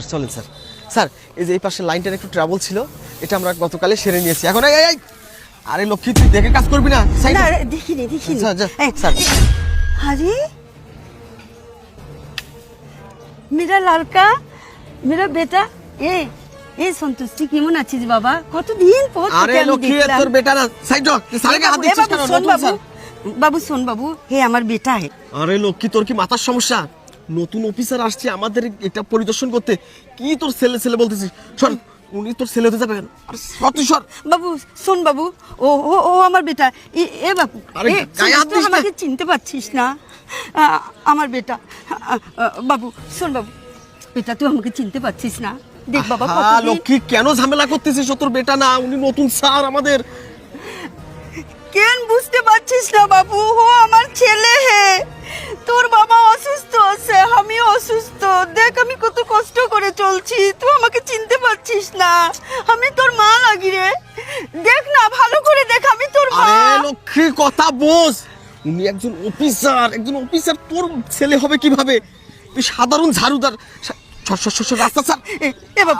Sir চলেন sir. Sir এই যে এই পাশে লাইনটার একটু ছিল এটা আমরা গতকালে সেরে নিয়েছি। এখন আরে লক্ষ্মী তুই দেখে কাজ করবি না? দেখিনি দেখিনি। স্যার মেরা লালকা মেরা বেটা। এ এ সন্তুষ্টি কেমন আছিস বাবা? কতদিন পর আরে লক্ষ্মী তোর বেটা না। সাইড হাত কেন? বাবু শোন বাবু হে আমার বেটা হে। আরে লক্ষ্মী তোর কি মাথার সমস্যা? নতুন অফিসার আসছে আমাদের এটা পরিদর্শন করতে। কি তোর ছেলে ছেলে বলতেছিস শোন উনি তোর ছেলে হতে যাবে কেন? আরে সর। বাবু শোন বাবু ও ও ও আমার বেটা। এ এ বাবু আরে, এ, গায়ে হাত তুই দিস না। আমাকে চিনতে পারছিস না? আমার বেটা। বাবু শোন বাবু বেটা তুই আমাকে চিনতে পারছিস না? দেখ বাবা কতদিন লক্ষ্মী কেন ঝামেলা করতেছিস? তোর বেটা না উনি নতুন স্যার আমাদের। কেন বুঝতে পারছিস করে চলছি, তুই আমাকে চিনতে পারছিস না। আমি তোর মা লাগি রে। দেখ না, ভালো করে দেখ, আমি তোর মা। আরে লক্ষ্মী, কথা বোস উনি একজন অফিসার একজন অফিসার, তোর ছেলে হবে কীভাবে? তুই সাধারণ ঝাড়ুদার রাস্তা স্যার এ বাবু।